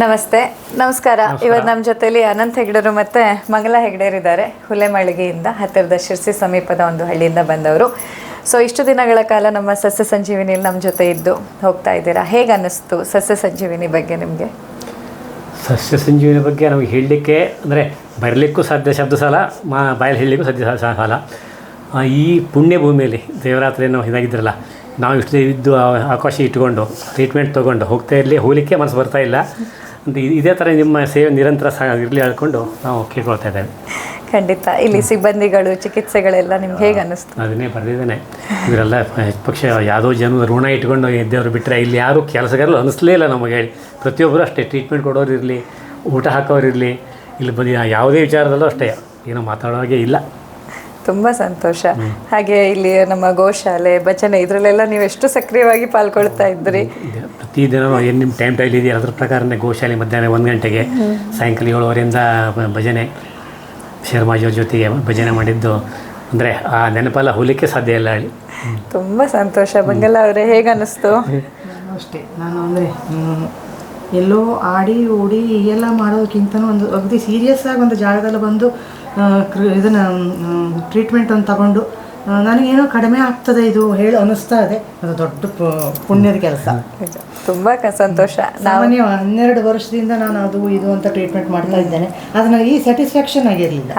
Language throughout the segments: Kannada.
ನಮಸ್ತೆ. ನಮಸ್ಕಾರ. ಇವತ್ತು ನಮ್ಮ ಜೊತೆಲಿ ಅನಂತ್ ಹೆಗ್ಡೆರು ಮತ್ತೆ ಮಂಗಲ ಹೆಗ್ಡೆರಿದ್ದಾರೆ. ಹುಲೆಮಳಿಗೆಯಿಂದ ಹತ್ತಿರದ ಶಿರ್ಸಿ ಸಮೀಪದ ಒಂದು ಹಳ್ಳಿಯಿಂದ ಬಂದವರು. ಸೊ ಇಷ್ಟು ದಿನಗಳ ಕಾಲ ನಮ್ಮ ಸಸ್ಯ ಸಂಜೀವಿನಿಯಲ್ಲಿ ನಮ್ಮ ಜೊತೆ ಇದ್ದು ಹೋಗ್ತಾ ಇದ್ದೀರಾ? ಹೇಗೆ ಅನ್ನಿಸ್ತು ಸಸ್ಯ ಸಂಜೀವಿನಿ ಬಗ್ಗೆ ನಿಮಗೆ? ಸಸ್ಯ ಸಂಜೀವಿನಿ ಬಗ್ಗೆ ನಮಗೆ ಹೇಳಲಿಕ್ಕೆ ಅಂದರೆ ಬರಲಿಕ್ಕೂ ಸಾಧ್ಯ ಶಬ್ದ ಸಾಲ ಮಾ ಬಾಯಲ್ಲಿ ಹೇಳಲಿಕ್ಕೂ ಸಾಧ್ಯ ಸಾಲ ಈ ಪುಣ್ಯ ಭೂಮಿಯಲ್ಲಿ ದೇವರಾತ್ರಿ ನಾವು ಇದಾಗಿದ್ರಲ್ಲ ನಾವು ಇಷ್ಟು ಇದ್ದು ಆಕಾಶ ಅವಕಾಶ ಇಟ್ಕೊಂಡು ಟ್ರೀಟ್ಮೆಂಟ್ ತೊಗೊಂಡು ಹೋಗ್ತಾ ಇರಲಿ ಹೋಗಲಿಕ್ಕೆ ಮನಸ್ಸು ಬರ್ತಾ ಇಲ್ಲ. ಅಂತ ಇದೇ ಥರ ನಿಮ್ಮ ಸೇವೆ ನಿರಂತರ ಸಹ ಇರಲಿ ಹೇಳ್ಕೊಂಡು ನಾವು ಕೇಳ್ಕೊಳ್ತಾ ಇದ್ದೇವೆ. ಖಂಡಿತ. ಇಲ್ಲಿ ಸಿಬ್ಬಂದಿಗಳು ಚಿಕಿತ್ಸೆಗಳೆಲ್ಲ ನಿಮ್ಗೆ ಹೇಗೆ ಅನ್ನಿಸ್ತು? ಅದನ್ನೇ ಬರೆದಿದ್ದೇನೆ. ಇವರೆಲ್ಲ ಪಕ್ಷ ಯಾವುದೋ ಜನ ಋಣ ಇಟ್ಕೊಂಡು ಇದ್ದವ್ರು ಬಿಟ್ಟರೆ ಇಲ್ಲಿ ಯಾರು ಕೆಲಸಗಾರರು ಅನಿಸ್ಲೇ ಇಲ್ಲ ನಮಗೆ ಹೇಳಿ. ಪ್ರತಿಯೊಬ್ಬರು ಅಷ್ಟೇ ಟ್ರೀಟ್ಮೆಂಟ್ ಕೊಡೋರು ಇರಲಿ ಊಟ ಹಾಕೋರು ಇರಲಿ ಇಲ್ಲಿ ಬಂದು ಯಾವುದೇ ವಿಚಾರದಲ್ಲೂ ಅಷ್ಟೇ. ಏನೋ ಮಾತಾಡೋ ಹಾಗೆ ಇಲ್ಲ. ತುಂಬ ಸಂತೋಷ. ಹಾಗೆ ಇಲ್ಲಿ ನಮ್ಮ ಗೋಶಾಲೆ ಭಜನೆ ಇದರಲ್ಲೆಲ್ಲ ನೀವು ಎಷ್ಟು ಸಕ್ರಿಯವಾಗಿ ಪಾಲ್ಗೊಳ್ತಾ ಇದ್ರಿ? ಇದೆ. ಪ್ರತಿದಿನ ಏನು ನಿಮ್ಮ ಟೈಮ್ ಟೈಲ್ ಇದೆಯಾ? ಅದ್ರ ಪ್ರಕಾರನೇ ಗೋಶಾಲೆ ಮಧ್ಯಾಹ್ನ ಒಂದು ಗಂಟೆಗೆ ಸಾಯಂಕಾಲ ಏಳುವರೆಯಿಂದ ಭಜನೆ ಶರ್ಮಾಜಿಯವ್ರ ಜೊತೆಗೆ ಭಜನೆ ಮಾಡಿದ್ದು. ಅಂದರೆ ಆ ನೆನಪೆಲ್ಲ ಹೋಲಿಕ್ಕೆ ಸಾಧ್ಯ ಇಲ್ಲ ಹೇಳಿ. ತುಂಬ ಸಂತೋಷ. ಬಂಗಲ್ಲ ಅವರೇ ಹೇಗೆ ಅನ್ನಿಸ್ತು ಅಷ್ಟೇ. ನಾನು ಅಂದರೆ ಎಲ್ಲೋ ಆಡಿ ಓಡಿ ಎಲ್ಲ ಮಾಡೋದಕ್ಕಿಂತನೂ ಒಂದು ಅಗದಿ ಸೀರಿಯಸ್ ಆಗಿ ಒಂದು ಜಾಗದಲ್ಲಿ ಬಂದು ಇದನ್ನ ಟ್ರೀಟ್ಮೆಂಟ್ ಅಂತ ತಗೊಂಡು ನನಗೇನೋ ಕಡಿಮೆ ಆಗ್ತದೆ ಇದು ಹೇಳಿ ಅನಿಸ್ತಾ ಇದೆ. ಅದು ದೊಡ್ಡ ಪು- ಪುಣ್ಯದ ಕೆಲಸ. ತುಂಬ ಕ- ಸಂತೋಷ. ನಾವು ಸಾಮಾನ್ಯ ಹನ್ನೆರಡು ವರ್ಷದಿಂದ ನಾನು ಅದು ಇದು ಅಂತ ಟ್ರೀಟ್ಮೆಂಟ್ ಮಾಡ್ತಾ ಇದ್ದೇನೆ. ಅದು ನನಗೆ ಈ ಸ್ಯಾಟಿಸ್ಫ್ಯಾಕ್ಷನ್ ಆಗಿರಲಿಲ್ಲ.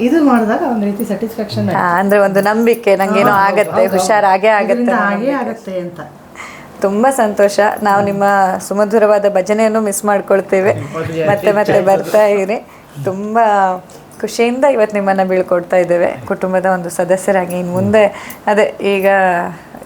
ಇದು ಮಾಡಿದಾಗ ಒಂದು ರೀತಿ ಸ್ಯಾಟಿಸ್ಫ್ಯಾಕ್ಷನ್ ಅಂದರೆ ಅಂದ್ರೆ ಒಂದು ನಂಬಿಕೆ ನಂಗೇನೋ ಆಗತ್ತೆ ಹುಷಾರಾಗೇ ಆಗತ್ತೆ ಹಾಗೆ ಆಗತ್ತೆ ಅಂತ. ತುಂಬಾ ಸಂತೋಷ. ನಾವು ನಿಮ್ಮ ಸುಮಧುರವಾದ ಭಜನೆಯನ್ನು ಮಿಸ್ ಮಾಡ್ಕೊಳ್ತೇವೆ. ಮತ್ತೆ ಮತ್ತೆ ಬರ್ತಾ ಇರಿ. ತುಂಬಾ ಖುಷಿಯಿಂದ ಇವತ್ತು ನಿಮ್ಮನ್ನು ಬೀಳ್ಕೊಡ್ತಾ ಇದ್ದೇವೆ. ಕುಟುಂಬದ ಒಂದು ಸದಸ್ಯರಾಗಿ ಇನ್ನು ಮುಂದೆ. ಅದೇ ಈಗ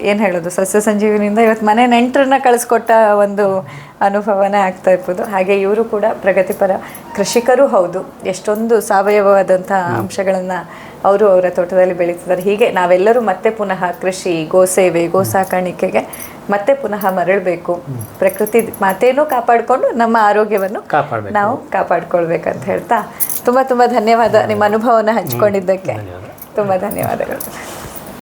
ಏನು ಹೇಳೋದು? ಸಸ್ಯ ಸಂಜೀವಿನಿಂದ ಇವತ್ತು ಮನೆ ನೆಂಟರನ್ನ ಕಳಿಸ್ಕೊಟ್ಟ ಒಂದು ಅನುಭವನೇ ಆಗ್ತಾ ಇರ್ಬೋದು. ಹಾಗೆ ಇವರು ಕೂಡ ಪ್ರಗತಿಪರ ಕೃಷಿಕರೂ ಹೌದು. ಎಷ್ಟೊಂದು ಸಾವಯವವಾದಂಥ ಅಂಶಗಳನ್ನು ಅವರು ಅವರ ತೋಟದಲ್ಲಿ ಬೆಳೀತಿದ್ದಾರೆ. ಹೀಗೆ ನಾವೆಲ್ಲರೂ ಮತ್ತೆ ಪುನಃ ಕೃಷಿ ಗೋಸೇವೆ ಗೋ ಸಾಕಾಣಿಕೆಗೆ ಮತ್ತೆ ಪುನಃ ಮರಳಬೇಕು. ಪ್ರಕೃತಿ ಮಾತೇನೂ ಕಾಪಾಡಿಕೊಂಡು ನಮ್ಮ ಆರೋಗ್ಯವನ್ನು ಕಾಪಾಡಬೇಕು. ನಾವು ಕಾಪಾಡ್ಕೊಳ್ಬೇಕಂತ ಹೇಳ್ತಾ ತುಂಬ ತುಂಬ ಧನ್ಯವಾದ ನಿಮ್ಮ ಅನುಭವನ ಹಂಚ್ಕೊಂಡಿದ್ದಕ್ಕೆ. ತುಂಬ ಧನ್ಯವಾದಗಳು.